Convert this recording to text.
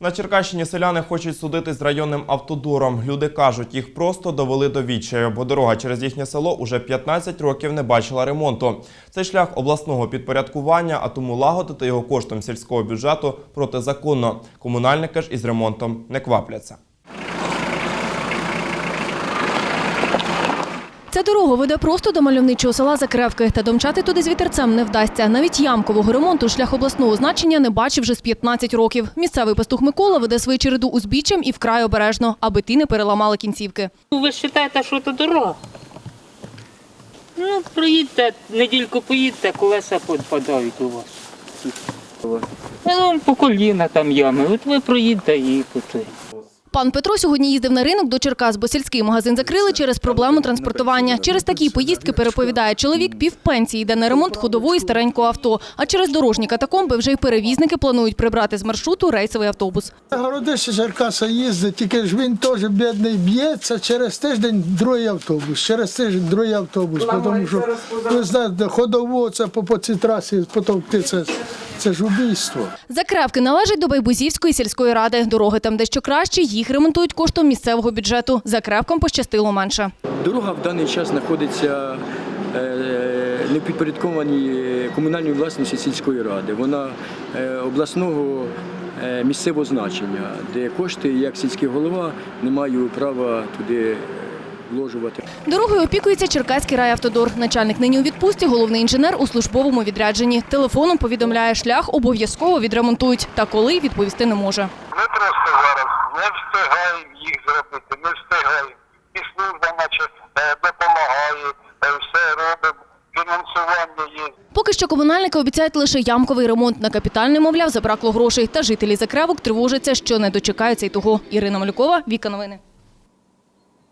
На Черкащині селяни хочуть судитись з районним автодором. Люди кажуть, їх просто довели до відчаю, бо дорога через їхнє село уже 15 років не бачила ремонту. Це шлях обласного підпорядкування, а тому лагодити його коштом сільського бюджету протизаконно. Комунальники ж із ремонтом не квапляться. Ця дорога веде просто до мальовничого села Закревки, та домчати туди з вітерцем не вдасться. Навіть ямкового ремонту шлях обласного значення не бачив вже з 15 років. Місцевий пастух Микола веде свою череду узбіччям і вкрай обережно, аби ті не переламали кінцівки. Ну, Ви вважаєте, що це дорога? Ну, проїдьте, недільку поїдьте, колеса підпадають у вас. Ну, по коліна там ями. От ви проїдьте і по. Пан Петро сьогодні їздив на ринок до Черкас, бо сільський магазин закрили через проблему транспортування. Через такі поїздки, переповідає чоловік, півпенсії йде на ремонт ходової старенького авто. А через дорожні катакомби вже й перевізники планують прибрати з маршруту рейсовий автобус. Городище Черкаса їздить, тільки ж він теж бідний б'ється. Через тиждень другий автобус, через тиждень другий автобус. Тому що ви знаєте, ходово це по, по цій трасі потовкти, це, це ж убійство. Закревки належать до Байбузівської сільської ради. Дороги там дещо кращі, їх ремонтують коштом місцевого бюджету. Закревкам пощастило менше. Дорога в даний час знаходиться е, не підпорядкованій комунальній власності сільської ради. Вона е, обласного е, місцевого значення, де кошти, як сільський голова, не маю права туди вложувати. Дорогою опікується Черкаський райавтодор. Начальник нині у відпустці, головний інженер у службовому відрядженні. Телефоном повідомляє, шлях обов'язково відремонтують. Та коли відповісти не може. Ми просто зараз не встигаємо їх зробити, не встигаємо. І служба наче допомагає, е, все робимо, фінансування є. Поки що комунальники обіцяють лише ямковий ремонт. На капітальний, мовляв, забракло грошей. Та жителі закревок тривожаться, що не дочекаються й того. Ірина Малюкова, Віка Новини.